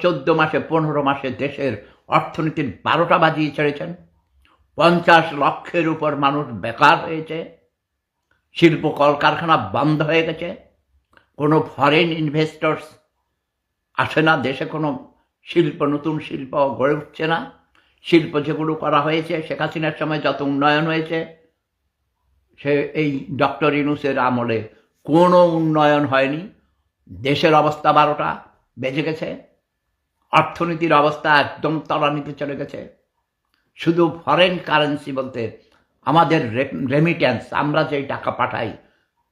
চোদ্দ মাসে, পনেরো মাসে দেশের অর্থনীতির বারোটা বাজিয়ে ছেড়েছেন। পঞ্চাশ লক্ষের উপর মানুষ বেকার হয়েছে। শিল্প কলকারখানা বন্ধ হয়ে গেছে। কোনো ফরেন ইনভেস্টর্স আসে না। দেশে কোনো শিল্প, নতুন শিল্প গড়ে উঠছে না। শিল্প যেগুলো করা হয়েছে, শেখ হাসিনার সময় যত উন্নয়ন হয়েছে, সে এই ডক্টর ইনুসের আমলে কোনো উন্নয়ন হয়নি। দেশের অবস্থা বারোটা বেজে গেছে। অর্থনীতির অবস্থা একদম তলানিতে চলে গেছে। শুধু ফরেন কারেন্সি বলতে আমাদের রেমিট্যান্স আমরা যেই টাকা পাঠাই,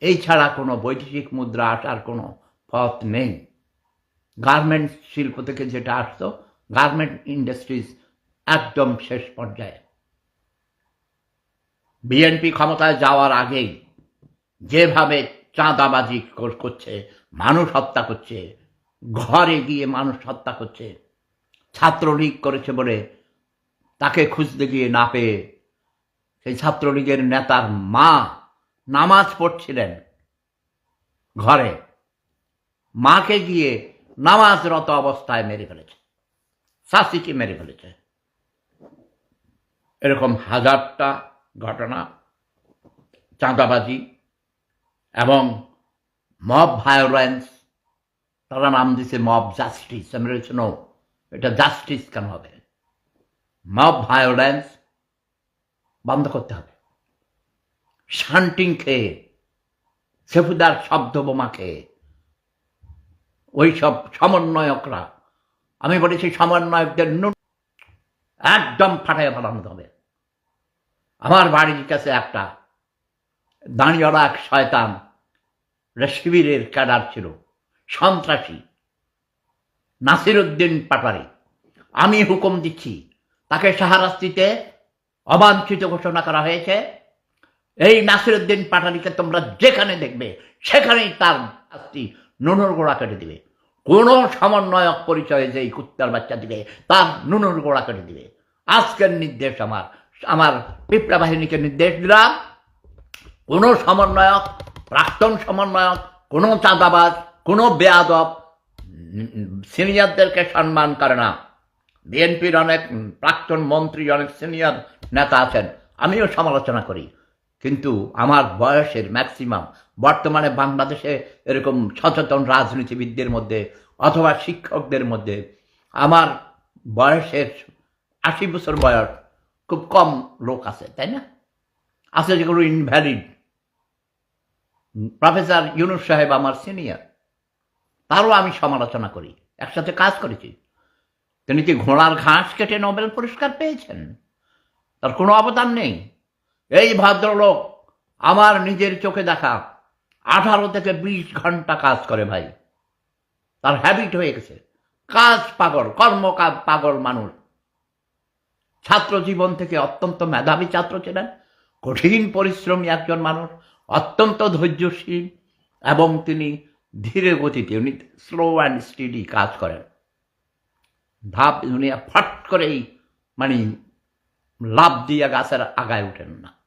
এই ছাড়া কোনো বৈদেশিক মুদ্রা আসার কোনো পথ নেই। গার্মেন্ট শিল্প থেকে যেটা আসতো গার্মেন্ট ইন্ডাস্ট্রিজ একদম শেষ পর্যায়ে। বিএনপি ক্ষমতায় যাওয়ার আগেই যেভাবে চাঁদাবাজি কর- করছে, মানুষ হত্যা করছে ঘরে গিয়ে মানুষ হত্যা করছে, ছাত্রলীগ করেছে বলে তাকে খুঁজতে গিয়ে না পেয়ে সেই ছাত্রলীগের নেতার মা নামাজ পড়ছিলেন ঘরে। মাকে গিয়ে নামাজরত অবস্থায় মেরে ফেলেছে শাসিকে মেরে ফেলেছে। এরকম হাজারটা ঘটনা, চাঁদাবাজি এবং মব ভায়োলেন্স তারা নাম দিছে মব জাস্টিস আমি বলেছি নো এটা জাস্টিস কেন হবে? মব ভায়োলেন্স বন্ধ করতে হবে। শান্টিং খেয়ে, সেফুদার শব্দ বোমা খেয়ে ওই সব সমন্বয়করা, আমি বলেছি, সমন্বয়কদের একদম ফাটাই ফেলানো হবে। আমার বাড়ির কাছে একটা দাঁড়িয়ে এক শয়তান শিবিরের ক্যাডার ছিল। সন্ত্রাসী। নাসিরুদ্দিন পাটারি আমি হুকুম দিচ্ছি, তাকে সাহারাস্তিতে অবাঞ্ছিত ঘোষণা করা হয়েছে। এই নাসিরুদ্দিন পাটারিকে তোমরা যেখানে দেখবে, সেখানেই তার শাস্তি নুনুর গোড়া কেটে দিবে। কোনো সমন্বয়ক পরিচয়ে যে এই কুত্তার বাচ্চা দিবে, তার নুনুর গোড়া কেটে দিবে। আজকের নির্দেশ আমার আমার পিপড়া বাহিনীকে নির্দেশ দিলাম। কোনো সমন্বয়ক, প্রাক্তন সমন্বয়ক, কোনো চাঁদাবাজ কোনো বেয়াদব সিনিয়রদেরকে সম্মান করে না। বিএনপির অনেক প্রাক্তন মন্ত্রী, অনেক সিনিয়র নেতা আছেন, আমিও সমালোচনা করি। কিন্তু আমার বয়সের ম্যাক্সিমাম বর্তমানে বাংলাদেশে এরকম সচেতন রাজনীতিবিদদের মধ্যে অথবা শিক্ষকদের মধ্যে আমার বয়সের আশি বছর বয়স খুব কম লোক আছে, তাই না? আছে যেগুলো ইনভ্যালিড প্রফেসর ইউনুস সাহেব আমার সিনিয়র তারও আমি সমালোচনা করি, একসাথে কাজ করেছি। তিনি কি ঘোড়ার ঘাস কেটে নোবেল পুরস্কার পেয়েছেন? তার কোনো অবদান নেই। এই ভদ্রলোক আমার নিজের চোখে দেখা আঠারো থেকে বিশ ঘণ্টা কাজ করে ভাই। তার হ্যাবিট হয়ে গেছে। কাজ পাগল, কর্মকাজ পাগল মানুষ। ছাত্র জীবন থেকে অত্যন্ত মেধাবী ছাত্র ছিলেন। কঠিন পরিশ্রমী একজন মানুষ, অত্যন্ত ধৈর্যশীল এবং তিনি ধীরে গতিতে উনি স্লো অ্যান্ড স্টিডি কাজ করেন। ধাপ, উনি ফট করেই মানে লাভ দিয়ে গাছের আগায় উঠেন না।